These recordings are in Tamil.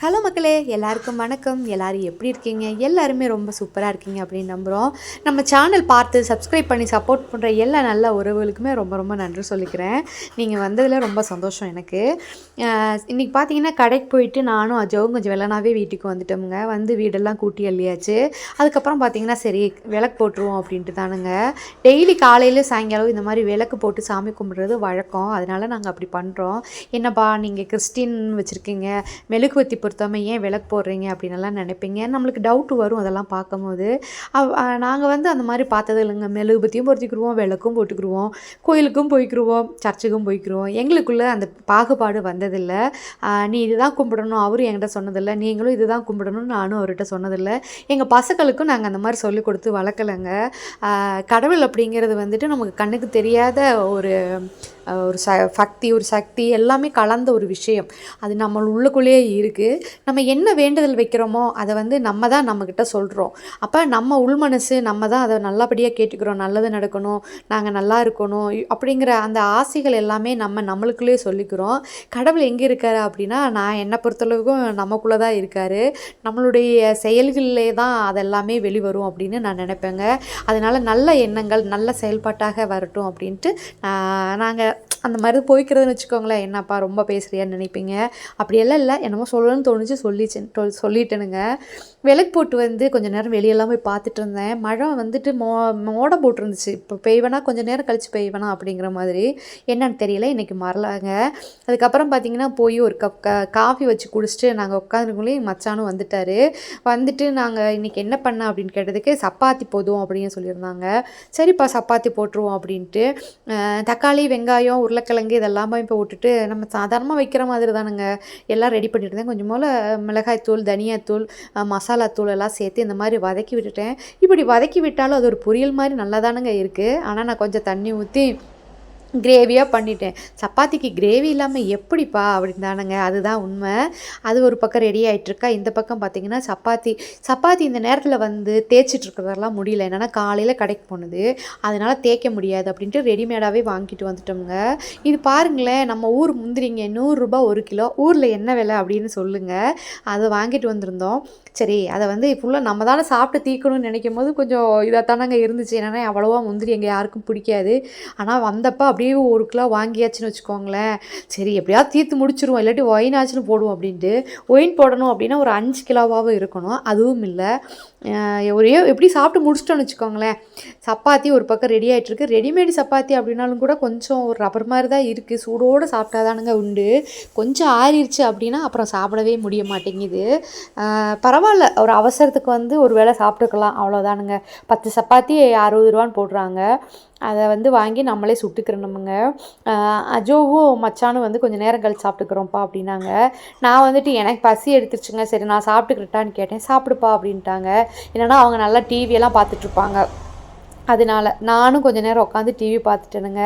ஹலோ மக்களே எல்லாருக்கும் வணக்கம். எல்லாரும் எப்படி இருக்கீங்க? எல்லாருமே ரொம்ப சூப்பராக இருக்கீங்க அப்படின்னு நம்புகிறோம் நம்ம சேனல் பார்த்து சப்ஸ்கிரைப் பண்ணி சப்போர்ட் பண்ணுற எல்லா நல்ல உறவுகளுக்குமே ரொம்ப ரொம்ப நன்றி சொல்லிக்கிறேன். நீங்கள் வந்ததில் ரொம்ப சந்தோஷம் எனக்கு. இன்றைக்கி பார்த்தீங்கன்னா கடைக்கு போயிட்டு நானும் அஜோவும் கொஞ்சம் வெள்ளனாவே வீட்டுக்கு வந்துட்டோமுங்க. வந்து வீடெல்லாம் கூட்டி அள்ளியாச்சு. அதுக்கப்புறம் பார்த்தீங்கன்னா சரி விளக்கு போட்டுருவோம் அப்படின்ட்டு தானுங்க. டெய்லி காலையில் சாயங்காலம் இந்த மாதிரி விளக்கு போட்டு சாமி கும்பிட்றது வழக்கம். அதனால நாங்கள் அப்படி பண்ணுறோம் என்னப்பா நீங்கள் கிறிஸ்டின் வச்சுருக்கீங்க. மெழுகுவத்தி பொறுத்தவரை ஏன் விளக்கு போடுறீங்க அப்படின்லாம் நினைப்பீங்க. நம்மளுக்கு டவுட் வரும் அதெல்லாம் பார்க்கும்போது. நாங்கள் வந்து அந்த மாதிரி பார்த்தது இல்லைங்க. மெழுகுபத்தியும் பொருத்திக்கிடுவோம் விளக்கும் போட்டுக்கிருவோம் கோயிலுக்கும் போய்க்கிருவோம் சர்ச்சுக்கும் போய்க்கிருவோம் எங்களுக்குள்ளே அந்த பாகுபாடு வந்ததில்லை. நீ இதுதான் கும்பிடணும். அவரும் என்கிட்ட சொன்னதில்லை. நீங்களும் இதுதான் கும்பிடணும்னு நானும் அவர்கிட்ட சொன்னதில்லை. எங்கள் பசங்களுக்கும் நாங்கள் அந்த மாதிரி சொல்லி கொடுத்து வளர்க்கலைங்க. கடவுள் அப்படிங்கிறது வந்துட்டு நமக்கு கண்ணுக்கு தெரியாத ஒரு ஒரு ச சக்தி ஒரு சக்தி எல்லாமே கலந்த ஒரு விஷயம். அது நம்ம உள்ளுக்குள்ளேயே இருக்குது நம்ம என்ன வேண்டுதல் வைக்கிறோமோ அதை வந்து நம்ம தான் நம்மக்கிட்ட சொல்கிறோம் அப்போ நம்ம உள் மனசு நம்ம தான் அதை நல்லபடியாக கேட்டுக்கிறோம். நல்லது நடக்கணும். நாங்கள் நல்லா இருக்கணும். அப்படிங்கிற அந்த ஆசைகள் எல்லாமே நம்ம நம்மளுக்குள்ளேயே சொல்லிக்கிறோம். கடவுள் எங்கே இருக்கார் அப்படின்னா நான் என்னை பொறுத்தளவுக்கும் நமக்குள்ளே தான் இருக்கார். நம்மளுடைய செயல்களிலே தான் அதெல்லாமே வெளிவரும் அப்படின்னு நான் நினைப்பேங்க. அதனால் நல்ல எண்ணங்கள் நல்ல செயல்பாட்டாக வரட்டும் அப்படின்ட்டு நாங்கள் அந்த மாதிரி போய்க்கிறதுன்னு வச்சுக்கோங்களேன். என்னப்பா ரொம்ப பேசுகிறியான்னு நினைப்பீங்க. அப்படியெல்லாம் இல்லை. என்னமோ சொல்லணும்னு தோணுச்சு. சொல்லிச்சு சொல்லிட்டேனுங்க. விளக்கு போட்டு வந்து கொஞ்சம் நேரம் வெளியெல்லாம் போய் பார்த்துட்டு இருந்தேன். மழை வந்துட்டு மோ மோடம் போட்டிருந்துச்சு. இப்போ பெய்வேனா கொஞ்சம் நேரம் கழித்து பெய்வேனா அப்படிங்கிற மாதிரி. என்னன்னு தெரியல. இன்றைக்கி மறலாங்க. அதுக்கப்புறம் பார்த்தீங்கன்னா போய் ஒரு கப் க காஃபி வச்சு குடிச்சிட்டு நாங்கள் உட்காந்துருக்குள்ளே மச்சானும் வந்துட்டார். வந்துட்டு நாங்கள் இன்றைக்கி என்ன பண்ண அப்படின்னு கேட்டதுக்கு சப்பாத்தி போதும் அப்படின்னு சொல்லியிருந்தாங்க. சரிப்பா சப்பாத்தி போட்டுருவோம் அப்படின்ட்டு. தக்காளி வெங்காயம் உருளைக்கிழங்கு இதெல்லாமே இப்போ விட்டுட்டு நம்ம சாதாரணமாக வைக்கிற மாதிரி தானுங்க. எல்லாம் ரெடி பண்ணிட்டு இருந்தேன். கொஞ்சம் போல் மிளகாய்த்தூள் தனியாத்தூள் மசாலாத்தூள் எல்லாம் சேர்த்து இந்த மாதிரி வதக்கி விட்டுட்டேன். இப்படி வதக்கி விட்டாலும் அது ஒரு பொரியல் மாதிரி நல்லா தானுங்க இருக்குது ஆனால் நான் கொஞ்சம் தண்ணி ஊற்றி கிரேவியாக பண்ணிட்டேன். சப்பாத்திக்கு கிரேவி இல்லாமல் எப்படிப்பா அப்படின்னு தானுங்க அதுதான் உண்மை. அது ஒரு பக்கம் ரெடி ஆகிட்டுருக்கா இந்த பக்கம் பார்த்திங்கன்னா சப்பாத்தி. சப்பாத்தி இந்த நேரத்தில் வந்து தேய்ச்சிட்டு இருக்கிறதெல்லாம் முடியல. என்னென்னா காலையில் கடைக்கு போனது. அதனால் தேய்க்க முடியாது அப்படின்ட்டு ரெடிமேடாகவே வாங்கிட்டு வந்துட்டோம்ங்க. இது பாருங்களேன் நம்ம ஊர் முந்திரிங்க. நூறுரூபா ஒரு கிலோ. ஊரில் என்ன விலை அப்படின்னு சொல்லுங்கள் அதை வாங்கிட்டு வந்திருந்தோம். சரி அதை வந்து ஃபுல்லாக நம்ம தானே சாப்பிட்டு தீக்கணும்னு நினைக்கும் போது கொஞ்சம் இதாக தானங்க இருந்துச்சு. என்னென்னா அவ்வளோவா முந்திரி எங்கள் யாருக்கும் பிடிக்காது. ஆனால் வந்தப்போ அப்படியே ஒரு கிலோ வாங்கியாச்சுன்னு வச்சுக்கோங்களேன். சரி எப்படியாவது தீர்த்து முடிச்சிருவோம். இல்லாட்டி ஒயின் ஆச்சுன்னு போடுவோம் அப்படின்ட்டு ஒயின் போடணும் அப்படின்னா ஒரு அஞ்சு கிலோவாகவும் இருக்கணும். அதுவும் இல்லை. ஒரே எப்படி சாப்பிட்டு முடிச்சிட்டோன்னு வச்சுக்கோங்களேன். சப்பாத்தி ஒரு பக்கம் ரெடி ஆகிட்டுருக்கு ரெடிமேட் சப்பாத்தி அப்படின்னாலும் கூட கொஞ்சம் ஒரு ரப்பர் மாதிரி தான் இருக்குது சூடோடு சாப்பிட்டாதானுங்க உண்டு. கொஞ்சம் ஆறிடுச்சு அப்படின்னா அப்புறம் சாப்பிடவே முடிய மாட்டேங்குது. பரவாயில்ல. ஒரு அவசரத்துக்கு வந்து ஒரு வேளை சாப்பிட்டுக்கலாம். அவ்வளோதானுங்க பத்து சப்பாத்தி அறுபது ரூபான்னு போடுறாங்க. அதை வந்து வாங்கி நம்மளே சுட்டுக்கிறணுமுங்க. அஜோவும் மச்சானும் வந்து கொஞ்சம் நேரம் கழிச்சு சாப்பிட்டுக்கிறோம்ப்பா அப்படின்னாங்க. நான் வந்துட்டு எனக்கு பசி எடுத்துருச்சுங்க. சரி நான் சாப்பிட்டுக்கிறட்டான்னு கேட்டேன். சாப்பிடுப்பா அப்படின்ட்டாங்க. என்னன்னா அவங்க நல்லா டிவியெல்லாம் பார்த்துட்ருப்பாங்க அதனால நானும் கொஞ்சம் நேரம் உட்காந்து டிவி பார்த்துட்டேனுங்க.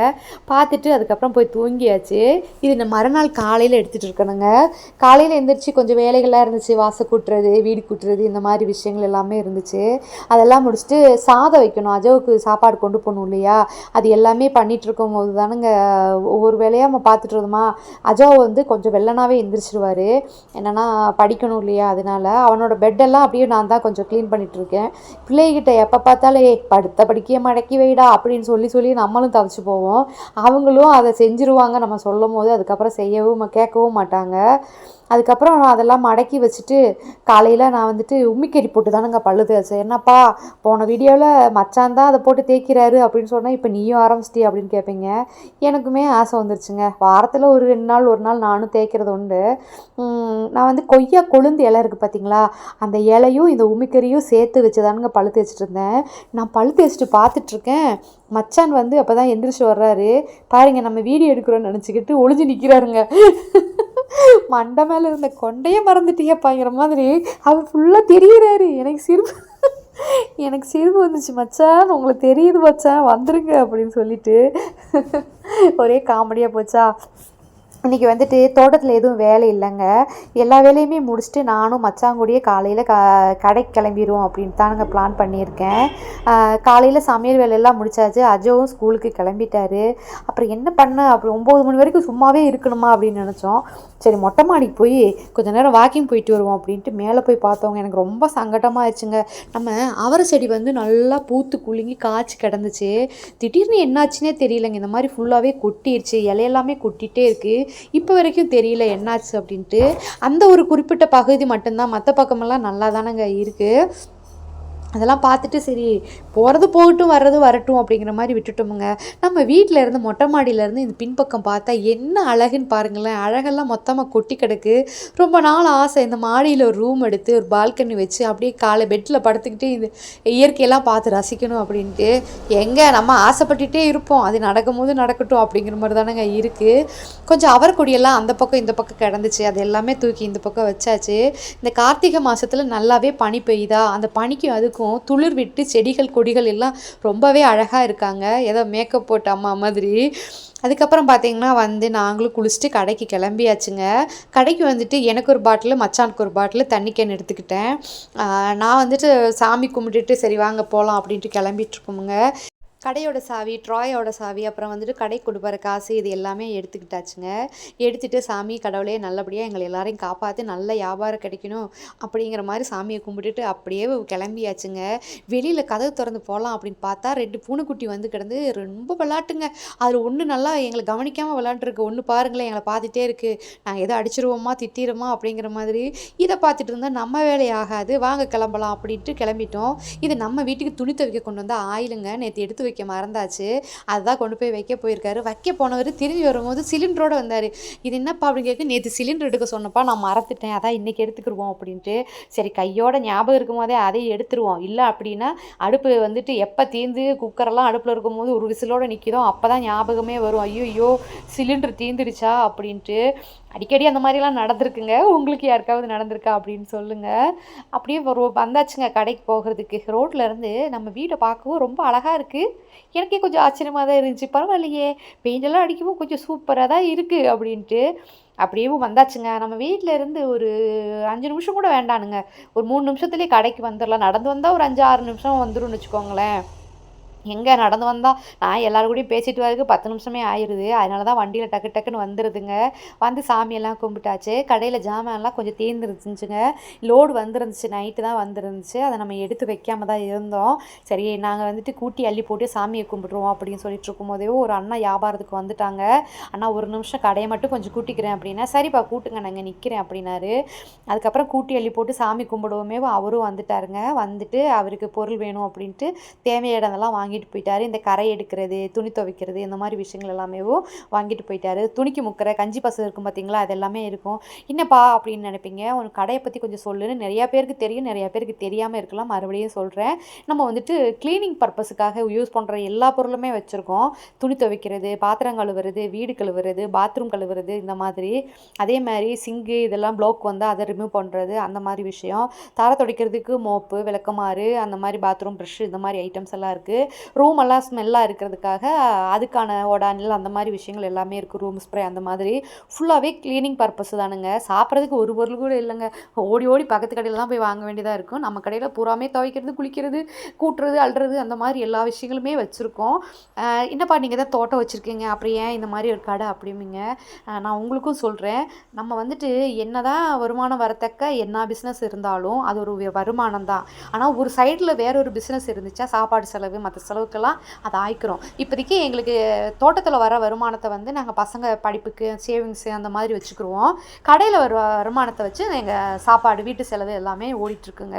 பார்த்துட்டு அதுக்கப்புறம் போய் தூங்கியாச்சு. இது நான் மறுநாள் காலையில் எடுத்துகிட்டு இருக்கணுங்க காலையில் எழுந்திரிச்சு கொஞ்சம் வேலைகள்லாம் இருந்துச்சு. வாசல் கூட்டுறது வீடு கூட்டுறது இந்த மாதிரி விஷயங்கள் எல்லாமே இருந்துச்சு. அதெல்லாம் முடிச்சுட்டு சாதம் வைக்கணும். அஜோவுக்கு சாப்பாடு கொண்டு போகணும் இல்லையா? அது எல்லாமே பண்ணிட்டு இருக்கும் போது தானுங்க ஒவ்வொரு வேலையாக நம்ம பார்த்துட்டு இருந்தோமா? அஜோ வந்து கொஞ்சம் வெள்ளனாவே எந்திரிச்சிருவாரு. என்னென்னா படிக்கணும் இல்லையா? அதனால அவனோட பெட்டெல்லாம் அப்படியே நான் தான் கொஞ்சம் க்ளீன் பண்ணிகிட்ருக்கேன் பிள்ளைகிட்ட எப்போ பார்த்தாலே படுத்த படிக்க மடக்கி வைடா அப்படின்னு சொல்லி சொல்லி நம்மளும் தவிச்சு போவோம். அவங்களும் அதை செஞ்சுருவாங்க நம்ம சொல்லும் போது அதுக்கப்புறம் செய்யவும் கேட்கவும் மாட்டாங்க. அதுக்கப்புறம் நான் அதெல்லாம் மடக்கி வச்சுட்டு காலையில் நான் வந்துட்டு உம்மிக்கறி போட்டு தானுங்க பல்லு தேய்ச்சேன் என்னப்பா போன வீடியோவில் மச்சான் தான் அதை போட்டு தேய்க்கிறாரு அப்படின்னு சொன்னால் இப்போ நீயும் ஆரம்பிச்சிட்டி அப்படின்னு கேட்பீங்க எனக்குமே ஆசை வந்துருச்சுங்க. வாரத்தில் ஒரு ரெண்டு நாள் ஒரு நாள் நானும் தேய்க்கிறது உண்டு. நான் வந்து கொய்யா கொழுந்து இலை இருக்குது பார்த்தீங்களா அந்த இலையும் இந்த உமிக்கறியும் சேர்த்து வச்சு தானுங்க பழு தேய்ச்சிட்டு இருந்தேன். நான் பழு தேய்ச்சிட்டு பார்த்துட்ருக்கேன் மச்சான் வந்து அப்போ தான் எந்திரிச்சு வர்றாரு. பாருங்க நம்ம வீடியோ எடுக்கிறோன்னு நினச்சிக்கிட்டு ஒளிஞ்சு நிற்கிறாருங்க மண்டை மேலே இருந்த கொண்டையே மறந்துட்டீங்கப்பாங்கிற மாதிரி. அவர் ஃபுல்லாக தெரிகிறாரு எனக்கு சிரிப்பு எனக்கு சிரிப்பு வந்துச்சு மச்சான் உங்களுக்கு தெரியுது மச்சான் வந்துருங்க அப்படின்னு சொல்லிட்டு. ஒரே காமெடியாக போச்சா? இன்றைக்கி வந்துட்டு தோட்டத்தில் எதுவும் வேலை இல்லைங்க. எல்லா வேலையுமே முடிச்சுட்டு நானும் மச்சாங்கூடியே காலையில் க கடைக்கு கிளம்பிடுவோம் அப்படின்னு தானுங்க பிளான் பண்ணியிருக்கேன். காலையில் சமையல் வேலையெல்லாம் முடிச்சாச்சு. அஜோவும் ஸ்கூலுக்கு கிளம்பிட்டாரு. அப்புறம் என்ன பண்ண? அப்புறம் ஒம்பது மணி வரைக்கும் சும்மாவே இருக்கணுமா அப்படின்னு நினச்சோம். சரி மொட்டை மாடிக்கு போய் கொஞ்ச நேரம் வாக்கிங் போயிட்டு வருவோம் அப்படின்ட்டு மேலே போய் பார்த்தவங்க எனக்கு ரொம்ப சங்கடமாக ஆயிடுச்சுங்க. நம்ம அவரை செடி வந்து நல்லா பூத்து குலுங்கி காய்ச்சி கிடந்துச்சு. திடீர்னு என்னாச்சுன்னே தெரியலங்க. இந்த மாதிரி ஃபுல்லாகவே கொட்டிருச்சு. இலையெல்லாமே கொட்டிகிட்டே இருக்குது இப்போ வரைக்கும் தெரியல என்னாச்சு அப்படின்ட்டு. அந்த ஒரு குறிப்பிட்ட பகுதி மட்டும்தான். மற்ற பக்கமெல்லாம் நல்லா தானங்க இருக்குது அதெல்லாம் பார்த்துட்டு சரி போகிறது போகட்டும் வர்றது வரட்டும் அப்படிங்கிற மாதிரி விட்டுட்டோமுங்க. நம்ம வீட்டில் இருந்து மொட்டை மாடியிலேருந்து இந்த பின்பக்கம் பார்த்தா என்ன அழகுன்னு பாருங்களேன். அழகெல்லாம் மொத்தமாக கொட்டி கிடக்கு. ரொம்ப நாள் ஆசை இந்த மாடியில் ஒரு ரூம் எடுத்து ஒரு பால்கனி வச்சு அப்படியே காலை பெட்டில் படுத்துக்கிட்டு இந்த இயற்கையெல்லாம் பார்த்து ரசிக்கணும் அப்படின்ட்டு. எங்கே நம்ம ஆசைப்பட்டுட்டே இருப்போம். அது நடக்கும் போது நடக்கட்டும் அப்படிங்கிற மாதிரி தானேங்க இருக்குது கொஞ்சம் அவரக்கொடியெல்லாம் அந்த பக்கம் இந்த பக்கம் கிடந்துச்சு. அது எல்லாமே தூக்கி இந்த பக்கம் வச்சாச்சு. இந்த கார்த்திகை மாதத்தில் நல்லாவே பனி பெய்யுதா? அந்த பனிக்கும் அதுக்கும் இருக்கும். துளிர் விட்டு செடிகள் கொடிகள் எல்லாம் ரொம்பவே அழகாக இருக்காங்க. ஏதோ மேக்கப் போட்ட அம்மா மாதிரி. அதுக்கப்புறம் பார்த்தீங்கன்னா வந்து நாங்களும் குளிச்சுட்டு கடைக்கு கிளம்பியாச்சுங்க. கடைக்கு வந்துட்டு எனக்கு ஒரு பாட்டில் மச்சானுக்கு ஒரு பாட்டில் தண்ணி கேன் எடுத்துக்கிட்டேன். நான் வந்துட்டு சாமி கும்பிட்டுட்டு சரி வாங்க போகலாம் அப்படின்ட்டு கிளம்பிட்டுருக்கோமுங்க கடையோட சாவி ட்ராயோட சாவி அப்புறம் வந்துட்டு கடை கொடுப்பாரு காசு இது எல்லாமே எடுத்துக்கிட்டாச்சுங்க. எடுத்துகிட்டு சாமி கடவுளே நல்லபடியாக எங்களை எல்லாரையும் காப்பாற்றி நல்ல வியாபாரம் கிடைக்கணும் அப்படிங்கிற மாதிரி சாமியை கும்பிட்டுட்டு அப்படியே கிளம்பியாச்சுங்க. வெளியில் கதவு திறந்து போகலாம் அப்படின்னு பார்த்தா ரெண்டு பூனைக்குட்டி வந்து கிடந்து ரொம்ப விளாட்டுங்க. அதில் ஒன்று நல்லா எங்களை கவனிக்காமல் விளாண்டுருக்கு. ஒன்று பாருங்களேன் எங்களை பார்த்துட்டே இருக்குது நாங்கள் எதோ அடிச்சிருவோமா திட்டிடுமா அப்படிங்கிற மாதிரி இதை பார்த்துட்டு இருந்தால் நம்ம வேலையாகாது வாங்க கிளம்பலாம் அப்படின்ட்டு கிளம்பிட்டோம். இது நம்ம வீட்டுக்கு துணி துவைக்க கொண்டு வந்தால் ஆயிலுங்க. நேற்று எடுத்து வைக்க மறந்தாச்சு. அதுதான் கொண்டு போய் வைக்க போயிருக்காரு. வைக்க போனவர் திரும்பி வரும்போது சிலிண்டரோடு வந்தார். இது என்னப்பா அப்படின்னு கேட்க நேற்று சிலிண்டர் எடுக்க சொன்னப்பா நான் மறந்துட்டேன். அதான் இன்றைக்கி எடுத்துக்கிடுவோம் அப்படின்ட்டு. சரி கையோட ஞாபகம் இருக்கும் போதே அதை எடுத்துருவோம். இல்லை அப்படின்னா அடுப்பு வந்துட்டு எப்போ தீர்ந்து குக்கரெல்லாம் அடுப்பில் இருக்கும்போது ஒரு விசிலோடு நிற்கிதோ அப்போ தான் ஞாபகமே வரும். ஐயோ ஐயோ சிலிண்டர் தீந்துடுச்சா அப்படின்ட்டு. அடிக்கடி அந்த மாதிரிலாம் நடந்திருக்குங்க. உங்களுக்கு யாருக்காவது நடந்திருக்கா அப்படின்னு சொல்லுங்கள் அப்படியே ஒரு வந்தாச்சுங்க கடைக்கு போகிறதுக்கு. ரோட்டில் இருந்து நம்ம வீடை பார்க்கவும் ரொம்ப அழகாக இருக்குது எனக்கே கொஞ்சம் ஆச்சரியமாக தான் இருந்துச்சு. பரவாயில்லையே பெயிண்டெல்லாம் அடிக்கவும் கொஞ்சம் சூப்பராக தான் இருக்குது அப்படின்ட்டு. அப்படியே வந்தாச்சுங்க. நம்ம வீட்டில் இருந்து ஒரு அஞ்சு நிமிஷம் கூட வேண்டானுங்க. ஒரு மூணு நிமிஷத்துலேயே கடைக்கு வந்துடலாம் நடந்து வந்தால் ஒரு அஞ்சு ஆறு நிமிஷம் வந்துடும் வச்சுக்கோங்களேன். எங்கே நடந்து வந்தால் நான் எல்லோரும் கூடயும் பேசிட்டு வரதுக்கு பத்து நிமிஷமே ஆயிடுது அதனால தான் வண்டியில் டக்கு டக்குன்னு வந்துடுதுங்க வந்து சாமியெல்லாம் கும்பிட்டாச்சு. கடையில் ஜாமான்லாம் கொஞ்சம் தீர்ந்துருந்துச்சுங்க லோடு வந்துருந்துச்சு. நைட்டு தான் வந்துருந்துச்சு. அதை நம்ம எடுத்து வைக்காம தான் இருந்தோம். சரி நாங்கள் வந்துட்டு கூட்டி அள்ளி போட்டு சாமியை கும்பிட்ருவோம் அப்படின்னு சொல்லிட்டு இருக்கும்போதே ஒரு அண்ணா வியாபாரத்துக்கு வந்துட்டாங்க. அண்ணா ஒரு நிமிஷம் கடையை மட்டும் கொஞ்சம் கூட்டிக்கிறேன் அப்படின்னா சரிப்பா கூட்டுங்க நாங்கள் நிற்கிறேன் அப்படின்னாரு. அதுக்கப்புறம் கூட்டி அள்ளி போட்டு சாமி கும்பிடுவோமே அவரும் வந்துட்டாருங்க. வந்துட்டு அவருக்கு பொருள் வேணும் அப்படின்ட்டு தேவையானதெல்லாம் வாங்கி வாங்கிட்டு போயிட்டாரு. இந்த கரை எடுக்கிறது துணி துவைக்கிறது இந்த மாதிரி விஷயங்கள் எல்லாமே வாங்கிட்டு போயிட்டாரு. துணிக்கு முக்கிற கஞ்சி பசு இருக்கும் பார்த்தீங்களா அது எல்லாமே இருக்கும். என்னப்பா அப்படின்னு நினைப்பீங்க? உனக்கு கடையை பற்றி கொஞ்சம் சொல்லுன்னு நிறையா பேருக்கு தெரியும். நிறையா பேருக்கு தெரியாமல் இருக்கலாம். மறுபடியும் சொல்கிறேன் நம்ம வந்துட்டு க்ளீனிங் பர்பஸுக்காக யூஸ் பண்ணுற எல்லா பொருளுமே வச்சுருக்கோம். துணி துவைக்கிறது பாத்திரம் கழுவுறது வீடு கழுவுறது பாத்ரூம் கழுவுறது இந்த மாதிரி. அதே மாதிரி சிங்கு இதெல்லாம் ப்ளோக் வந்து அதை ரிமூவ் பண்ணுறது அந்த மாதிரி விஷயம். தர துடைக்கிறதுக்கு மோப்பு விளக்கமாறு அந்த மாதிரி பாத்ரூம் ப்ரஷ் இந்த மாதிரி ஐட்டம்ஸ் எல்லாம் இருக்குது ரூம் எல்லாம் ஸ்மெல்லாக இருக்கிறதுக்காக அதுக்கான ஓடானில் அந்த மாதிரி விஷயங்கள் எல்லாமே இருக்குது ரூம் ஸ்ப்ரே அந்த மாதிரி. ஃபுல்லாகவே க்ளீனிங் பர்பஸ் தானுங்க. சாப்பிட்றதுக்கு ஒரு பொருள் கூட இல்லைங்க. ஓடி ஓடி பக்கத்து கடையில் தான் போய் வாங்க வேண்டியதாக இருக்கும். நம்ம கடையில் பூராமே துவைக்கிறது குளிக்கிறது கூட்டுறது அல்றது அந்த மாதிரி எல்லா விஷயங்களுமே வச்சுருக்கோம். என்னப்பா நீங்கள் தான் தோட்டம் வச்சுருக்கீங்க? அப்புறம் ஏன் இந்த மாதிரி ஒரு கடை அப்படிமிங்க நான் உங்களுக்கும் சொல்கிறேன் நம்ம வந்துட்டு என்ன தான் வருமானம் வரத்தக்க என்ன பிஸ்னஸ் இருந்தாலும் அது ஒரு வருமானம் தான். ஆனால் ஒரு சைடில் வேற ஒரு பிஸ்னஸ் இருந்துச்சா சாப்பாடு செலவு மற்ற செலவுக்கெல்லாம் அதை ஆய்க்கிறோம். இப்போதைக்கு எங்களுக்கு தோட்டத்தில் வர வருமானத்தை வந்து நாங்கள் பசங்க படிப்புக்கு சேவிங்ஸு அந்த மாதிரி வச்சுக்கிருவோம். கடையில் வர வருமானத்தை வச்சு எங்கள் சாப்பாடு வீட்டு செலவு எல்லாமே ஓடிட்டுருக்குங்க.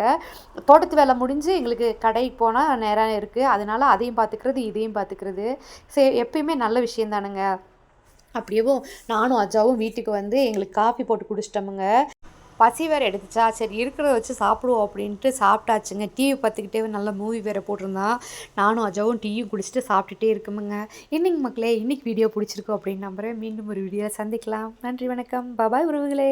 தோட்டத்து வேலை முடிஞ்சு எங்களுக்கு கடைக்கு போனால் நேரம் இருக்குது அதனால அதையும் பார்த்துக்கிறது இதையும் பார்த்துக்கிறது சே எப்பயுமே நல்ல விஷயம் தானுங்க அப்படியேவும் நானும் அஜாவும் வீட்டுக்கு வந்து எங்களுக்கு காஃபி போட்டு குடிச்சிட்டோமுங்க. பசி வேறு எடுத்துச்சா? சரி இருக்கிறத வச்சு சாப்பிடுவோம் அப்படின்ட்டு சாப்பிட்டாச்சுங்க. டிவி பார்த்துக்கிட்டே நல்ல மூவி வேறு போட்டிருந்தான். நானும் அஜாவும் டீயும் குடிச்சிட்டு சாப்பிட்டுட்டே இருக்குமுங்க. இன்னைக்கு மக்களே இன்னைக்கு வீடியோ பிடிச்சிருக்கோம் அப்படின்னு நம்புகிறேன் மீண்டும் ஒரு வீடியோவில் சந்திக்கலாம். நன்றி வணக்கம். பபாய் உறவுகளே.